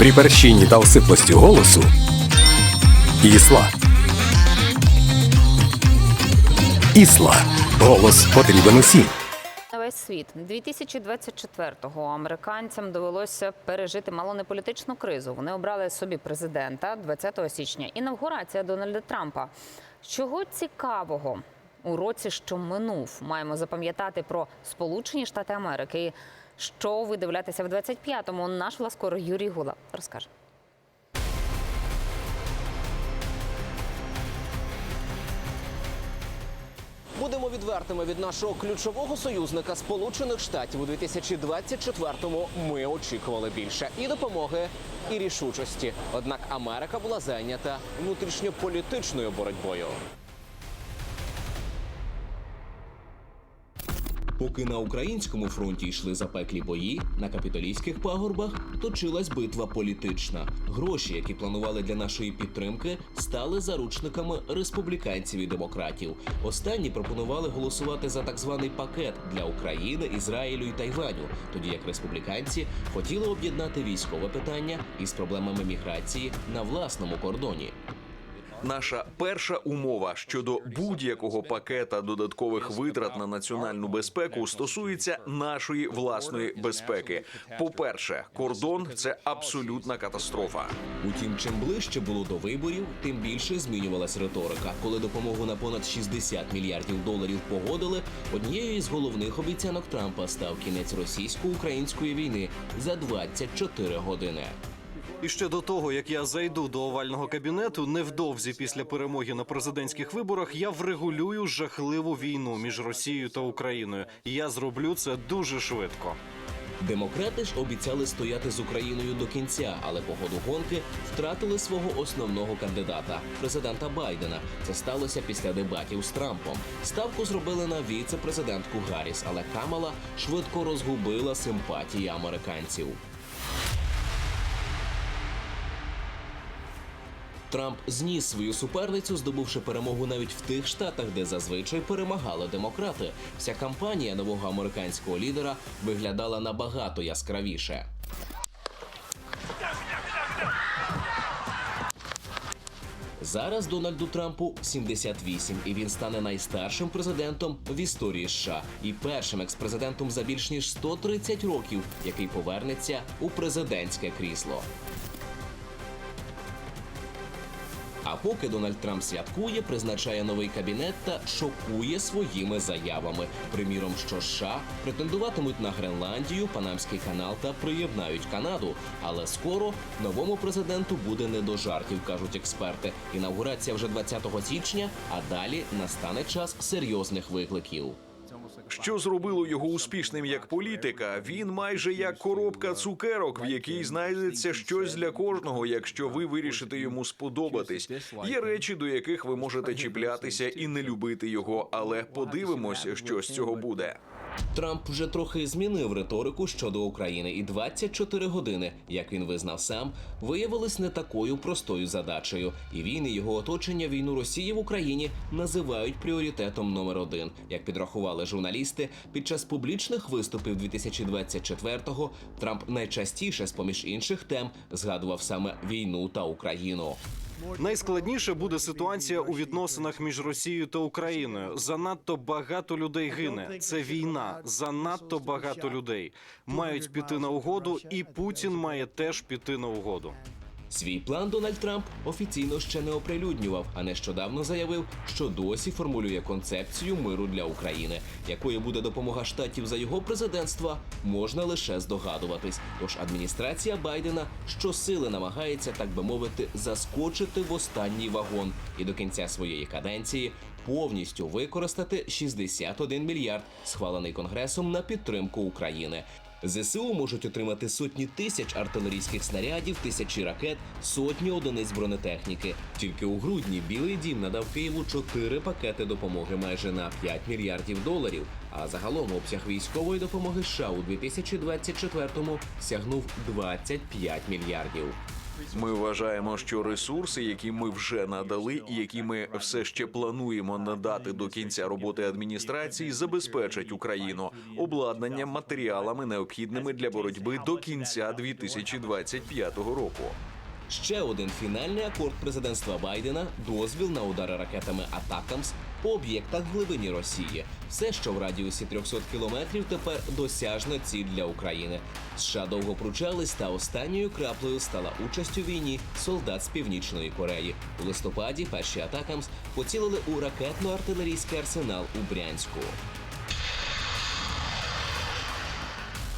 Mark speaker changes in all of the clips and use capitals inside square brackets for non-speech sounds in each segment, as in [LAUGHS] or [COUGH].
Speaker 1: При перщині та осиплості голосу Ісла. Ісла. Голос потрібен усім.
Speaker 2: На весь світ 2024-го американцям довелося пережити мало не політичну кризу. Вони обрали собі президента 20 січня. Інавгурація Дональда Трампа. Чого цікавого у році, що минув, маємо запам'ятати про Сполучені Штати Америки. Що ви дивляєтеся в 25-му? Наш власкор Юрій Гула розкаже.
Speaker 3: Будемо відвертими від нашого ключового союзника Сполучених Штатів у 2024-му Ми очікували більше і допомоги, і рішучості. Однак Америка була зайнята внутрішньополітичною боротьбою.
Speaker 4: Поки на українському фронті йшли запеклі бої, на капітолійських пагорбах точилась битва політична. Гроші, які планували для нашої підтримки, стали заручниками республіканців і демократів. Останні пропонували голосувати за так званий пакет для України, Ізраїлю і Тайваню, тоді як республіканці хотіли об'єднати військове питання із проблемами міграції на власному кордоні.
Speaker 5: Наша перша умова щодо будь-якого пакета додаткових витрат на національну безпеку стосується нашої власної безпеки. По-перше, кордон це абсолютна катастрофа.
Speaker 4: Утім, чим ближче було до виборів, тим більше змінювалась риторика. Коли допомогу на понад 60 мільярдів доларів погодили, однією із головних обіцянок Трампа став кінець російсько-української війни за 24 години.
Speaker 6: І ще до того, як я зайду до овального кабінету, невдовзі після перемоги на президентських виборах я врегулюю жахливу війну між Росією та Україною. Я зроблю це дуже швидко.
Speaker 4: Демократи ж обіцяли стояти з Україною до кінця, але по ходу гонки втратили свого основного кандидата президента Байдена. Це сталося після дебатів з Трампом. Ставку зробили на віце-президентку Гарріс, але Камала швидко розгубила симпатії американців. Трамп зніс свою суперницю, здобувши перемогу навіть в тих штатах, де зазвичай перемагали демократи. Вся кампанія нового американського лідера виглядала набагато яскравіше. Зараз Дональду Трампу 78, і він стане найстаршим президентом в історії США і першим експрезидентом за більш ніж 130 років, який повернеться у президентське крісло. Поки Дональд Трамп святкує, призначає новий кабінет та шокує своїми заявами. Приміром, що США претендуватимуть на Гренландію, Панамський канал та приєднають Канаду. Але скоро новому президенту буде не до жартів, кажуть експерти. Інаугурація вже 20 січня, а далі настане час серйозних викликів.
Speaker 5: Що зробило його успішним як політика? Він майже як коробка цукерок, в якій знайдеться щось для кожного, якщо ви вирішите йому сподобатись. Є речі, до яких ви можете чіплятися і не любити його, але подивимося, що з цього буде.
Speaker 4: Трамп вже трохи змінив риторику щодо України, і 24 години, як він визнав сам, виявились не такою простою задачею. І він і його оточення війну Росії в Україні називають пріоритетом номер один. Як підрахували журналісти, під час публічних виступів 2024-го Трамп найчастіше, з поміж інших тем, згадував саме війну та Україну.
Speaker 6: Найскладніше буде ситуація у відносинах між Росією та Україною. Занадто багато людей гине. Це війна. Занадто багато людей мають піти на угоду, і Путін має теж піти на угоду.
Speaker 4: Свій план Дональд Трамп офіційно ще не оприлюднював, а нещодавно заявив, що досі формулює концепцію миру для України, якою буде допомога штатів за його президентства, можна лише здогадуватись. Тож адміністрація Байдена щосили намагається, так би мовити, заскочити в останній вагон і до кінця своєї каденції повністю використати 61 мільярд, схвалений конгресом на підтримку України. ЗСУ можуть отримати сотні тисяч артилерійських снарядів, тисячі ракет, сотні одиниць бронетехніки. Тільки у грудні Білий Дім надав Києву чотири пакети допомоги майже на 5 мільярдів доларів. А загалом обсяг військової допомоги США у 2024-му сягнув 25 мільярдів.
Speaker 5: Ми вважаємо, що ресурси, які ми вже надали, і які ми все ще плануємо надати до кінця роботи адміністрації, забезпечать Україну обладнанням, матеріалами, необхідними для боротьби до кінця 2025 року.
Speaker 4: Ще один фінальний акорд президентства Байдена дозвіл на удари ракетами Атакамс по об'єктах в глибині Росії. Все, що в радіусі 300 кілометрів, тепер досяжна ціль для України. США довго пручались, та останньою краплею стала участь у війні солдат з північної Кореї. У листопаді перші Атакамс поцілили у ракетно-артилерійський арсенал у Брянську.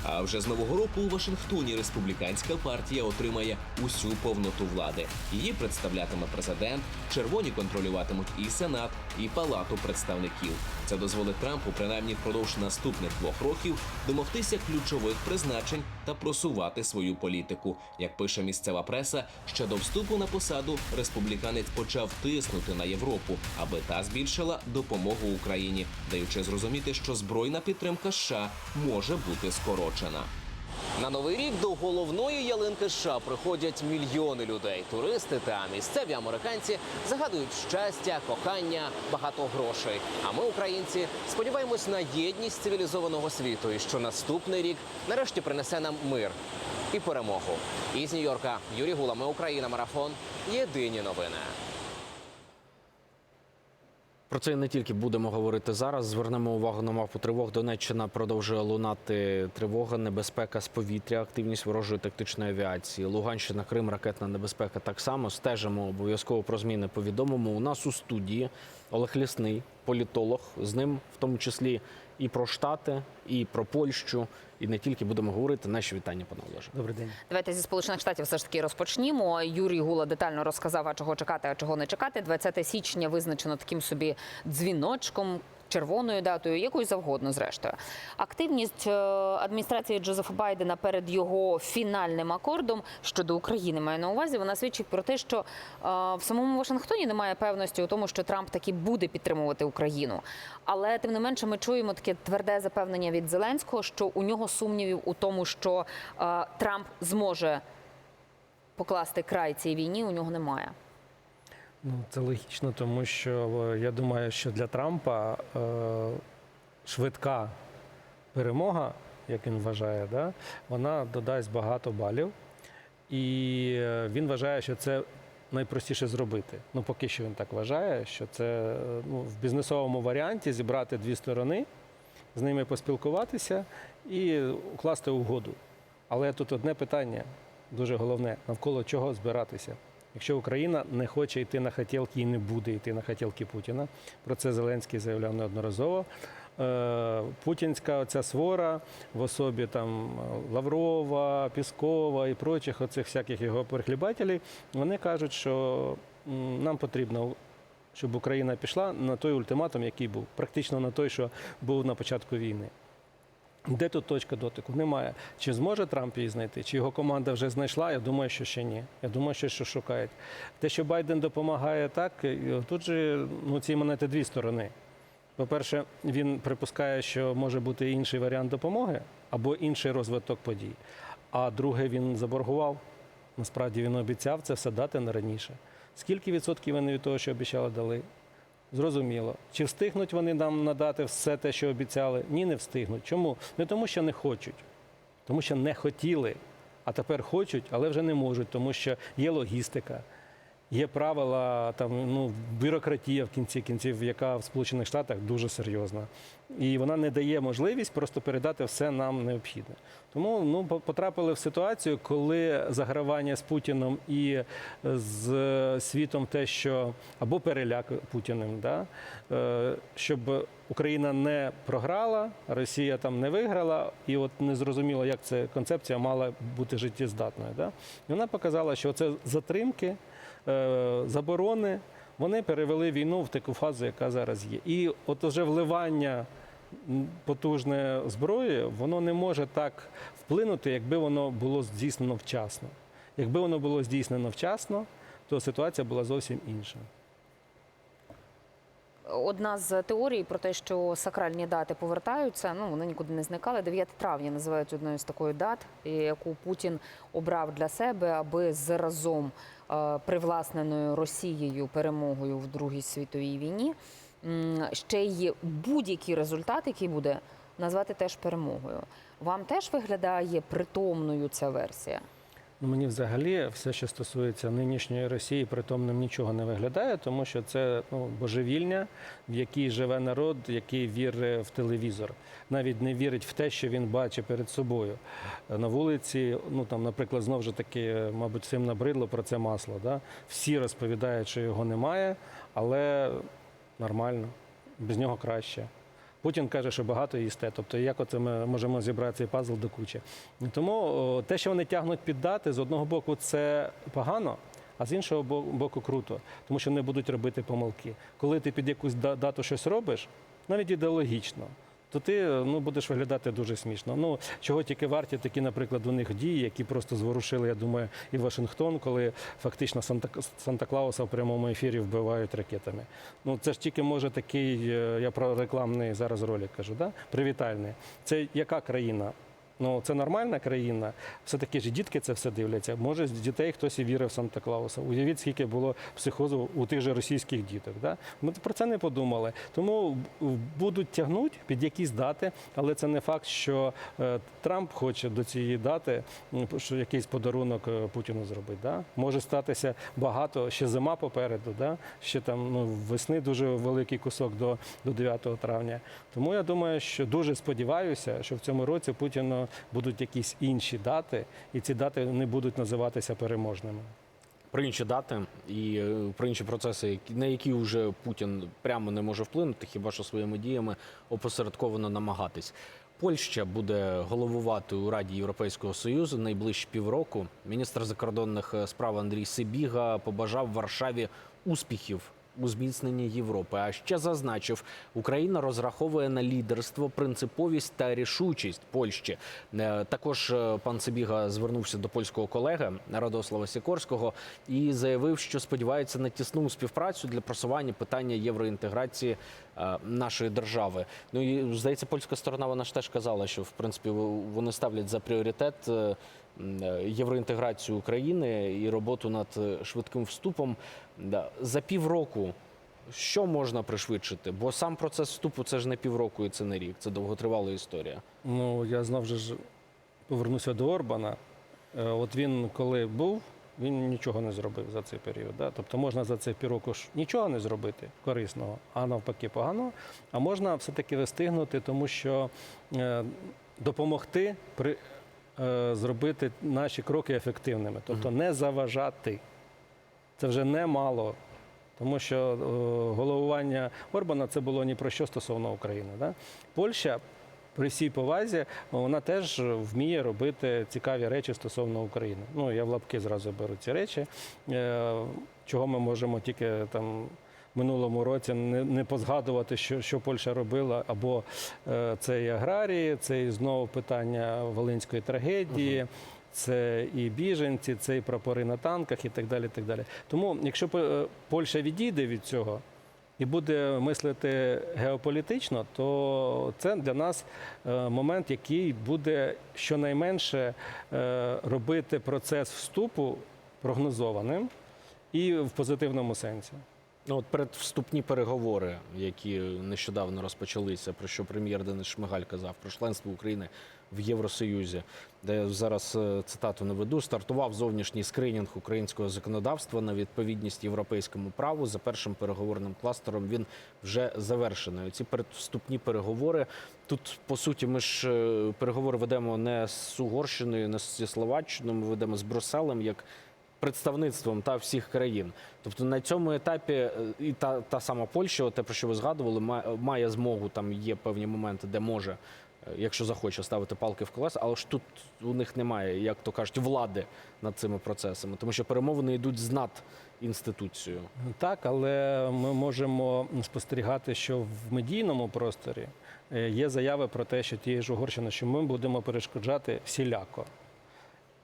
Speaker 4: А вже з нового року у Вашингтоні республіканська партія отримає усю повноту влади. Її представлятиме президент, червоні контролюватимуть і сенат, і палату представників. Це дозволить Трампу, принаймні впродовж наступних двох років, домогтися ключових призначень та просувати свою політику. Як пише місцева преса, ще до вступу на посаду республіканець почав тиснути на Європу, аби та збільшила допомогу Україні, даючи зрозуміти, що збройна підтримка США може бути скорочена.
Speaker 3: На новий рік до головної ялинки США приходять мільйони людей. Туристи та місцеві американці загадують щастя, кохання, багато грошей. А ми, українці, сподіваємось на єдність цивілізованого світу і що наступний рік нарешті принесе нам мир і перемогу. Із Нью-Йорка Юрій Гула, ми Україна, марафон. Єдині новини.
Speaker 7: Про це не тільки будемо говорити зараз. Звернемо увагу на мапу тривог. Донеччина продовжує лунати тривога, небезпека з повітря, активність ворожої тактичної авіації. Луганщина, Крим, ракетна небезпека. Так само стежимо обов'язково про зміни. Повідомимо у нас у студії Олег Лісний, політолог. З ним в тому числі і про Штати, і про Польщу, і не тільки будемо говорити. Наші вітання, пане Олеже.
Speaker 8: Добрий день.
Speaker 2: Давайте зі сполучених штатів все ж таки розпочнімо. Юрій Гула детально розказав, а чого чекати, а чого не чекати. 20 січня визначено таким собі дзвіночком. Червоною датою, якою завгодно, зрештою, активність е, адміністрації Джозефа Байдена перед його фінальним акордом щодо України має на увазі. Вона свідчить про те, що е, в самому Вашингтоні немає певності у тому, що Трамп таки буде підтримувати Україну. Але тим не менше, ми чуємо таке тверде запевнення від Зеленського, що у нього сумнівів у тому, що е, Трамп зможе покласти край цій війні. У нього немає.
Speaker 8: Ну це логічно, тому що е, я думаю, що для Трампа е, швидка перемога, як він вважає, да, вона додасть багато балів, і е, він вважає, що це найпростіше зробити. Ну, поки що він так вважає, що це е, ну, в бізнесовому варіанті зібрати дві сторони, з ними поспілкуватися і укласти угоду. Але тут одне питання дуже головне: навколо чого збиратися. Якщо Україна не хоче йти на хотілки і не буде йти на хотілки Путіна, про це Зеленський заявляв неодноразово. Е, Путінська оця свора в особі там Лаврова, Піскова і прочих оцих всяких його перехлібателів, вони кажуть, що нам потрібно, щоб Україна пішла на той ультиматум, який був, практично на той, що був на початку війни. Де тут точка дотику? Немає. Чи зможе Трамп її знайти? Чи його команда вже знайшла? Я думаю, що ще ні. Я думаю, що ще шукають. Те, що Байден допомагає так, тут же ну, ці монети дві сторони. По-перше, він припускає, що може бути інший варіант допомоги або інший розвиток подій. А друге, він заборгував. Насправді він обіцяв це все дати на раніше. Скільки відсотків вони від того, що обіцяли, дали? Зрозуміло. Чи встигнуть вони нам надати все те, що обіцяли? Ні, не встигнуть. Чому? Не тому, що не хочуть, тому що не хотіли, а тепер хочуть, але вже не можуть, тому що є логістика, є правила, там ну бюрократія в кінці кінців, яка в Сполучених Штатах дуже серйозна. І вона не дає можливість просто передати все нам необхідне. Тому ну по- потрапили в ситуацію, коли загравання з Путіном і з світом те, що або переляк Путіним, да, е, щоб Україна не програла, Росія там не виграла, і от не зрозуміло, як ця концепція мала бути життєздатною. Да? І вона показала, що це затримки, е, заборони. Вони перевели війну в таку фазу, яка зараз є. І от уже вливання потужне зброї, воно не може так вплинути, якби воно було здійснено вчасно. Якби воно було здійснено вчасно, то ситуація була зовсім інша.
Speaker 2: Одна з теорій про те, що сакральні дати повертаються. Ну вони нікуди не зникали. 9 травня називають одною з такої дат, яку Путін обрав для себе, аби з разом е, привласненою Росією перемогою в Другій світовій війні ще й будь-який результат, який буде назвати теж перемогою. Вам теж виглядає притомною ця версія?
Speaker 8: Ну, мені взагалі все, що стосується нинішньої Росії, притомним нічого не виглядає, тому що це ну, божевільня, в якій живе народ, який вірить в телевізор, навіть не вірить в те, що він бачить перед собою. На вулиці, ну там, наприклад, знову ж таки, мабуть, всім набридло про це масло. Да? Всі розповідають, що його немає, але нормально, без нього краще. Путін каже, що багато їсте. Тобто, як оце ми можемо зібрати цей пазл до кучі. Тому те, що вони тягнуть під дати, з одного боку, це погано, а з іншого боку, круто, тому що не будуть робити помилки. Коли ти під якусь да- дату щось робиш, навіть ідеологічно. То ти ну будеш виглядати дуже смішно. Ну чого тільки варті такі, наприклад, у них дії, які просто зворушили, я думаю, і Вашингтон, коли фактично Санта Санта Клауса в прямому ефірі вбивають ракетами. Ну це ж тільки може такий, е, я про рекламний зараз ролик кажу, да? привітальний. Це яка країна? Ну, це нормальна країна. Все-таки ж дітки це все дивляться. Може, з дітей хтось і вірив в Санта Клауса. Уявіть, скільки було психозу у тих же російських діток. Да? Ми про це не подумали. Тому будуть тягнути під якісь дати, але це не факт, що е, Трамп хоче до цієї дати що якийсь подарунок е, Путіну зробити. Да? Може статися багато, ще зима попереду, да? ще там ну, весни дуже великий кусок до, до 9 травня. Тому я думаю, що дуже сподіваюся, що в цьому році Путіну будуть якісь інші дати, і ці дати не будуть називатися переможними.
Speaker 7: Про інші дати і е, про інші процеси, на які вже Путін прямо не може вплинути, хіба що своїми діями опосередковано намагатись. Польща буде головувати у Раді Європейського Союзу найближчі півроку. Міністр закордонних е, справ Андрій Сибіга побажав Варшаві успіхів у зміцненні Європи. А ще зазначив, Україна розраховує на лідерство, принциповість та рішучість Польщі. Е, Також е, пан Сибіга звернувся до польського колеги Радослава Сікорського і заявив, що сподівається на тісну співпрацю для просування питання євроінтеграції е, нашої держави. Ну і здається, польська сторона вона ж теж казала, що в принципі вони ставлять за пріоритет. Е, Євроінтеграцію України і роботу над е, швидким вступом за півроку. Що можна пришвидшити? Бо сам процес вступу це ж не півроку і це не рік, це довготривала історія.
Speaker 8: Ну, я знов же ж повернуся до Орбана. Е, От він коли був, він нічого не зробив за цей період. Да? Тобто можна за цей півроку ж нічого не зробити корисного, а навпаки поганого. А можна все-таки вистигнути, тому що допомогти при, зробити наші кроки ефективними, тобто не заважати. Це вже немало. Тому що е, головування Орбана це було ні про що стосовно України. Да? Польща при всій повазі вона теж вміє робити цікаві речі стосовно України. Ну я в лапки зразу беру ці речі, е, чого ми можемо тільки там. Минулому році не, не позгадувати, що, що Польща робила, або е, це і аграрії, це і знову питання волинської трагедії, це і біженці, це і прапори на танках, і так далі. так далі. Тому, якщо е, Польща відійде від цього і буде мислити геополітично, то це для нас е, момент, який буде щонайменше робити процес вступу прогнозованим і в позитивному сенсі.
Speaker 7: Ну, от передвступні переговори, які нещодавно розпочалися, про що прем'єр Денис Шмигаль казав, про членство України в Євросоюзі, де зараз е, цитату не веду, стартував зовнішній скринінг українського законодавства на відповідність європейському праву. За першим переговорним кластером він вже завершений. Ці передвступні переговори тут по суті ми ж е, переговори ведемо не з Угорщиною, не зі Словаччиною, ми ведемо з Брюсселем як представництвом та всіх країн. Тобто на цьому етапі е, і та, та сама Польща, те про що ви згадували, має, змогу. Там є певні моменти, де може, е, якщо захоче, ставити палки в колеса, але ж тут у них немає, як то кажуть, влади над цими процесами, тому що перемовини йдуть з над інституцією.
Speaker 8: Так, але ми можемо спостерігати, що в медійному просторі е, є заяви про те, що тієї ж Угорщини, що ми будемо перешкоджати всіляко.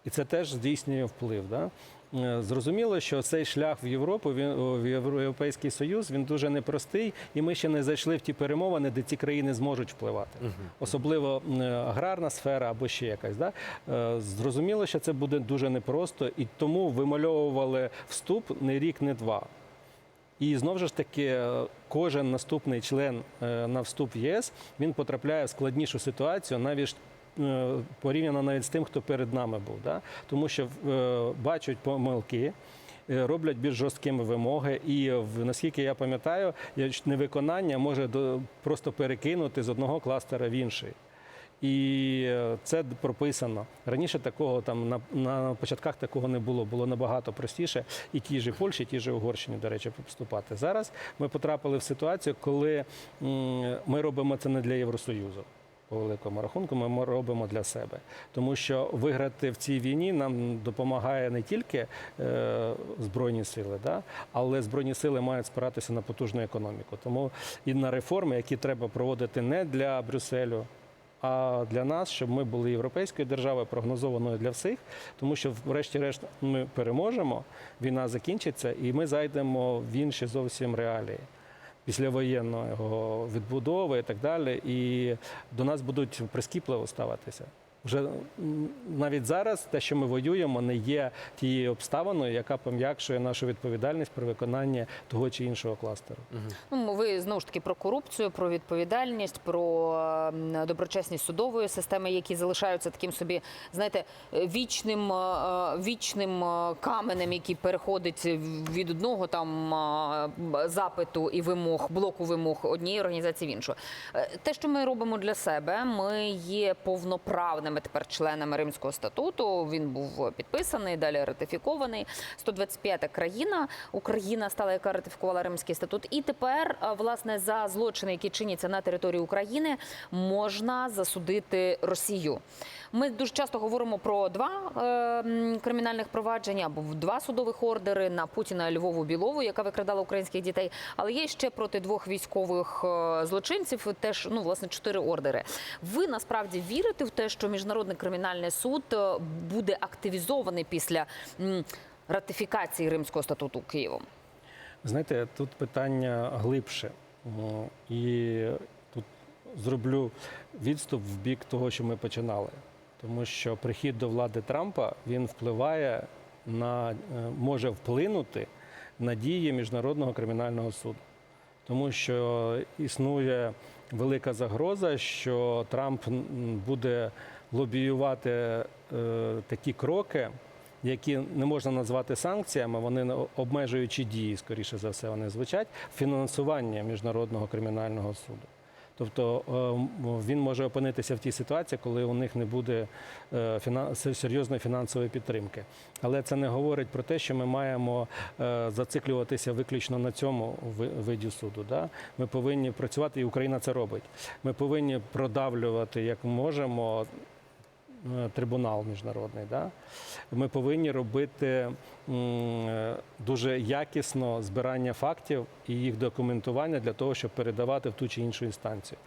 Speaker 8: І це теж здійснює вплив. Да? Е, Зрозуміло, що цей шлях в Європу, він в Європейський Союз, він дуже непростий, і ми ще не зайшли в ті перемовини, де ці країни зможуть впливати. Особливо аграрна сфера або ще якась. Да? Е, Зрозуміло, що це буде дуже непросто, і тому вимальовували вступ не рік, не два. І знову ж таки, е, кожен наступний член е, на вступ в ЄС він потрапляє в складнішу ситуацію, навіть е, порівняно навіть з тим, хто перед нами був. Да? Тому що е, бачать помилки. е, Роблять більш жорсткими вимоги, і в- наскільки я пам'ятаю, невиконання може до, просто перекинути з одного кластера в інший. І е, це прописано. Раніше такого там на, на початках такого не було. Було набагато простіше і ті ж Польщі, і ті ж Угорщині, до речі, вступати. Зараз ми потрапили в ситуацію, коли ми робимо це не для Євросоюзу. По великому рахунку, ми мо- робимо для себе, тому що виграти в цій війні нам допомагає не тільки е, збройні сили, да, але збройні сили мають спиратися на потужну економіку. Тому і на реформи, які треба проводити не для Брюсселю, а для нас, щоб ми були європейською державою, прогнозованою для всіх, тому що, врешті-решт, ми переможемо, війна закінчиться, і ми зайдемо в інші зовсім реалії. Післявоєнного відбудови і так далі, і до нас будуть прискіпливо ставитися. Вже навіть зараз те, що ми воюємо, не є тією обставиною, яка пом'якшує нашу відповідальність при виконанні того чи іншого кластеру.
Speaker 2: Ну, ви знову ж таки про корупцію, про відповідальність, про доброчесність судової системи, які залишаються таким собі, знаєте, е, вічним, е, вічним е, каменем, який переходить від одного там е, запиту і вимог, блоку вимог однієї організації в іншу. Е, Те, що ми робимо для себе, ми є повноправними тепер членами Римського статуту. Він був підписаний, далі ратифікований. 125 країна Україна стала, яка ратифікувала Римський статут. І тепер, власне, за злочини, які чиняться на території України, можна засудити Росію. Ми дуже часто говоримо про два е, кримінальних провадження або два судових ордери на Путіна Львову Білову, яка викрадала українських дітей. Але є ще проти двох військових е, злочинців теж ну власне чотири ордери. Ви насправді вірите в те, що міжнародний кримінальний суд е, буде активізований після ратифікації Римського статуту Києвом?
Speaker 8: Знаєте, тут питання глибше. І тут зроблю відступ в бік того, що ми починали. Тому що прихід до влади Трампа він впливає на е, може вплинути на дії міжнародного кримінального суду. Тому що існує велика загроза, що Трамп буде лобіювати е, такі кроки, які не можна назвати санкціями, вони обмежуючі дії, скоріше за все, вони звучать фінансування міжнародного кримінального суду. Тобто е, він може опинитися в тій ситуації, коли у них не буде е, серйозної фінансової підтримки. Але це не говорить про те, що ми маємо е, зациклюватися виключно на цьому виді суду. Ми повинні працювати, і Україна це робить. Ми повинні продавлювати як можемо трибунал міжнародний. Да? Ми повинні робити е, дуже якісно збирання фактів і їх документування для того, щоб передавати в ту чи іншу інстанцію.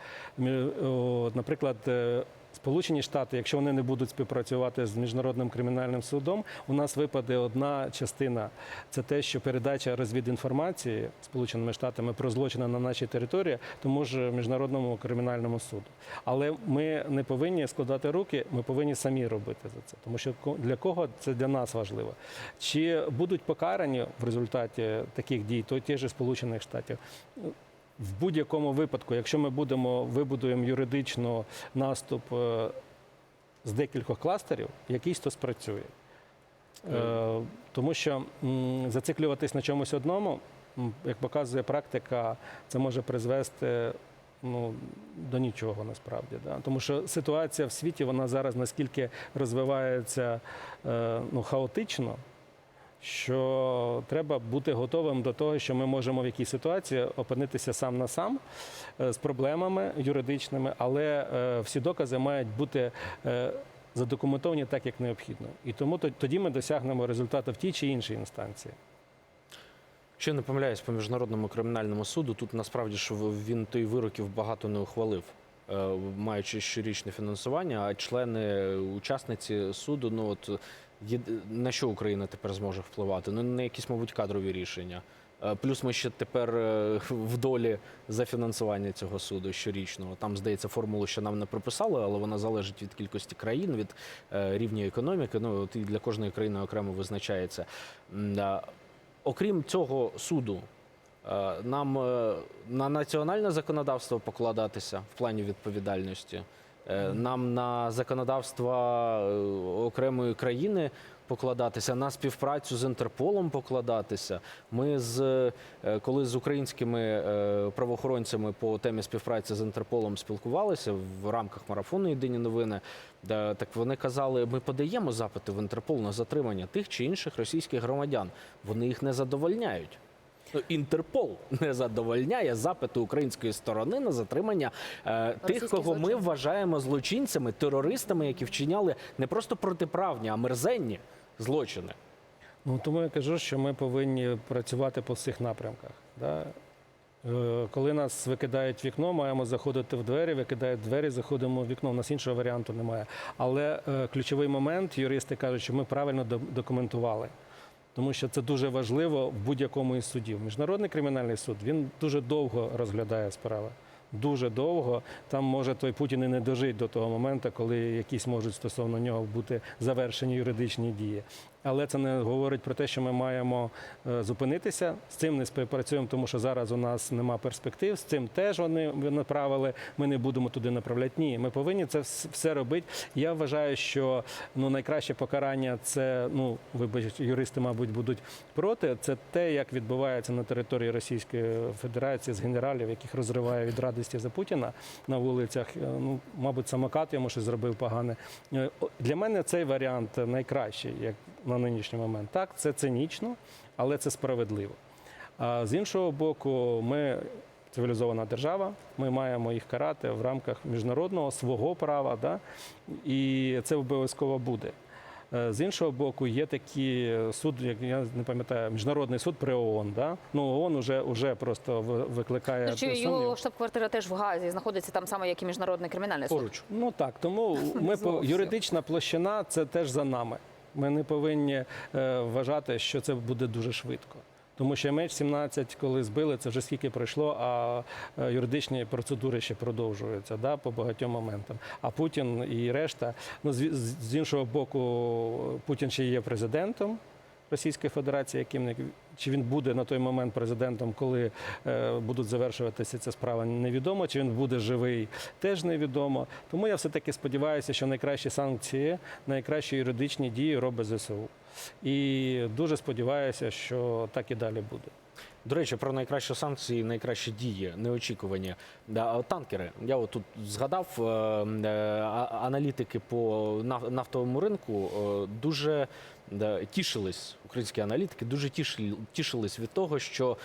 Speaker 8: Наприклад, е, Сполучені Штати, якщо вони не будуть співпрацювати з міжнародним кримінальним судом, у нас випаде одна частина. Це те, що передача розвідінформації Сполученими Штатами про злочини на нашій території тому ж міжнародному кримінальному суду. Але ми не повинні складати руки, ми повинні самі робити за це. Тому що для кого це для нас важливо? Чи будуть покарані в результаті таких дій, то ті ж Сполучених Штатів? В будь-якому випадку, якщо ми будемо вибудуємо юридично наступ е, з декількох кластерів, якийсь то спрацює. Е, Тому що зациклюватись на чомусь одному, як показує практика, це може призвести ну, до нічого насправді. Да? Тому що ситуація в світі вона зараз наскільки розвивається е, ну, хаотично, що треба бути готовим до того, що ми можемо в якійсь ситуації опинитися сам на сам е, з проблемами юридичними, але е, всі докази мають бути е, задокументовані так, як необхідно. І тому тоді ми досягнемо результату в тій чи іншій інстанції.
Speaker 7: Ще не помиляюсь по міжнародному кримінальному суду. Тут насправді ж він той вироків багато не ухвалив. маючи щорічне фінансування, а члени, учасниці суду, ну от на що Україна тепер зможе впливати? Ну на якісь, мабуть, кадрові рішення. Е, Плюс ми ще тепер е, в долі за фінансування цього суду щорічного. Там, здається, формулу ще нам не прописали, але вона залежить від кількості країн, від е, рівня економіки. Ну от і для кожної країни окремо визначається. Окрім цього суду, нам на національне законодавство покладатися в плані відповідальності. Е, Нам на законодавство е, окремої країни покладатися, на співпрацю з Інтерполом покладатися. Ми з е, коли з українськими правоохоронцями по темі співпраці з Інтерполом спілкувалися в рамках марафону Єдині новини. Так вони казали, ми подаємо запити в Інтерпол на затримання тих чи інших російських громадян. Вони їх не задовольняють. Інтерпол не задовольняє запити української сторони на затримання е, тих, кого ми вважаємо злочинцями, терористами, які вчиняли не просто протиправні, а мерзенні злочини.
Speaker 8: Ну тому я кажу, що ми повинні працювати по всіх напрямках. Да? Е, Коли нас викидають в вікно, маємо заходити в двері, викидають двері, заходимо в вікно. У нас іншого варіанту немає. Але е, ключовий момент, юристи кажуть, що ми правильно до- документували. Тому що це дуже важливо в будь-якому із судів. Міжнародний кримінальний суд він дуже довго розглядає справи. Дуже довго. Там може той Путін і не дожить до того моменту, коли якісь можуть стосовно нього бути завершені юридичні дії. Але це не говорить про те, що ми маємо е, зупинитися. З цим не співпрацюємо, тому що зараз у нас нема перспектив. З цим теж вони направили. Ми не будемо туди направляти. Ні, ми повинні це все робити. Я вважаю, що ну найкраще покарання це ну вибачте, юристи, мабуть, будуть проти. Це те, як відбувається на території Російської Федерації з генералів, яких розриває від радості за Путіна на вулицях. Е, Ну, мабуть, самокат йому щось зробив погане. Для мене цей варіант найкращий, як на нинішній момент. Так, це цинічно, але це справедливо. А з іншого боку, ми цивілізована держава, ми маємо їх карати в рамках міжнародного свого права, да? і це обов'язково буде. Е, З іншого боку, є такий суд, як я не пам'ятаю, міжнародний суд при ООН. Да? Ну ООН уже, уже просто викликає
Speaker 2: Ну, чи
Speaker 8: сумнів.
Speaker 2: його штаб-квартира теж в Газі знаходиться там саме, як і міжнародний кримінальний суд.
Speaker 7: Поруч.
Speaker 8: Ну так, тому [LAUGHS] ми по юридична площина це теж за нами. Ми не повинні е, вважати, що це буде дуже швидко. Тому що меч 17, коли збили, це вже скільки пройшло, а е, юридичні процедури ще продовжуються да, по багатьом моментам. А Путін і решта, ну з, іншого боку, Путін ще є президентом. Російської Федерації, яким чи він буде на той момент президентом, коли е, будуть завершуватися ця справа, невідомо. Чи він буде живий, теж невідомо. Тому я все таки сподіваюся, що найкращі санкції, найкращі юридичні дії робить ЗСУ. І дуже сподіваюся, що так і далі буде.
Speaker 7: До речі, про найкращі санкції, найкращі дії, неочікувані. Танкери. Я от тут згадав е, е, аналітики по наф- нафтовому ринку дуже тішились, українські аналітики дуже тішили, тішились від того, що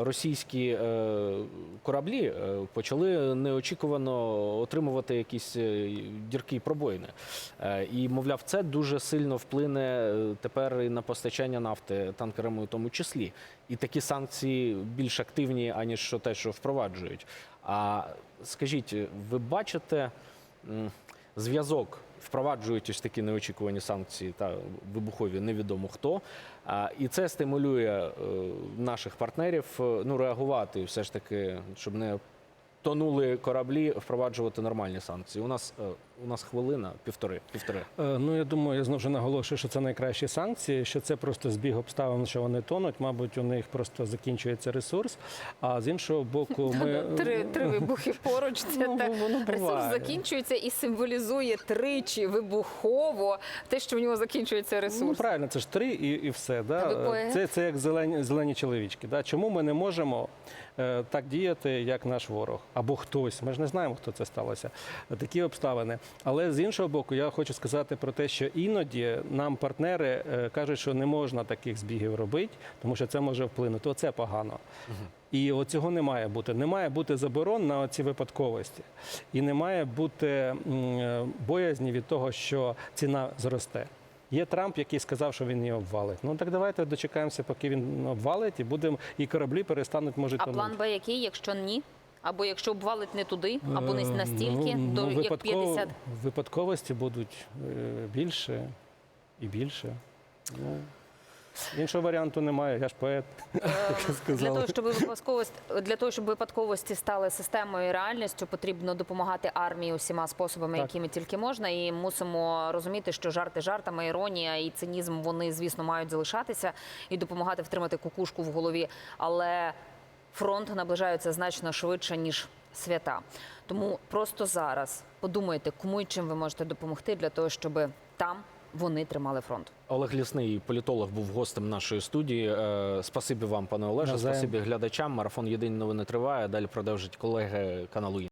Speaker 7: російські е, кораблі е, почали неочікувано отримувати якісь е, дірки і пробоїни. І, мовляв, це дуже сильно вплине тепер і на постачання нафти танкерами у тому числі. І такі санкції більш активні, аніж що те, що впроваджують. А скажіть, ви бачите зв'язок? Впроваджують ось такі неочікувані санкції та вибухові невідомо хто. А, і це стимулює е, наших партнерів е, ну, реагувати все ж таки, щоб не тонули кораблі, впроваджувати нормальні санкції. У нас, е, у нас хвилина, півтори. півтори.
Speaker 8: Е, Ну, я думаю, я знову ж наголошую, що це найкращі санкції, що це просто збіг обставин, що вони тонуть. Мабуть, у них просто закінчується ресурс. А з іншого боку, [LAUGHS] ми
Speaker 2: Три, три [LAUGHS] вибухи поруч. Це
Speaker 8: Ну, воно
Speaker 2: ресурс закінчується і символізує тричі вибухово те, що в нього закінчується ресурс.
Speaker 8: Ну, правильно, це ж три і, і все. Да?
Speaker 2: Поет?
Speaker 8: Це, це як зелені, зелені чоловічки. Да? Чому ми не можемо е, так діяти, як наш ворог? Або хтось. Ми ж не знаємо, хто це сталося. Такі обставини. Але з іншого боку, я хочу сказати про те, що іноді нам партнери е, кажуть, що не можна таких збігів робити, тому що це може вплинути. Оце погано. І от цього не має бути. Не має бути заборон на ці випадковості. І не має бути е, боязні від того, що ціна зросте. Є Трамп, який сказав, що він її обвалить. Ну так давайте дочекаємося, поки він обвалить, і будемо і кораблі перестануть може
Speaker 2: А
Speaker 8: тонути.
Speaker 2: план Б який, якщо ні? Або якщо обвалить не туди, або не
Speaker 8: Е,
Speaker 2: настільки,
Speaker 8: ну,
Speaker 2: до
Speaker 8: ну,
Speaker 2: як
Speaker 8: випадково-
Speaker 2: 50.
Speaker 8: Випадковості будуть е, більше і більше. Ну, іншого варіанту немає, я ж поет. [LAUGHS]
Speaker 2: Для того, щоб випадковість для того, щоб випадковості стали системою і реальністю, потрібно допомагати армії усіма способами,
Speaker 8: Так.
Speaker 2: якими тільки можна. І мусимо розуміти, що жарти жартами, іронія і цинізм вони, звісно, мають залишатися і допомагати втримати кукушку в голові. Але фронт наближається значно швидше ніж свята. Тому просто зараз подумайте, кому і чим ви можете допомогти для того, щоб там вони тримали фронт.
Speaker 7: Олег Лісний, політолог, був гостем нашої студії. Е, Спасибі вам, пане Олеже. Спасибі глядачам. Марафон Єдині новини триває. Далі продовжить колеги каналу.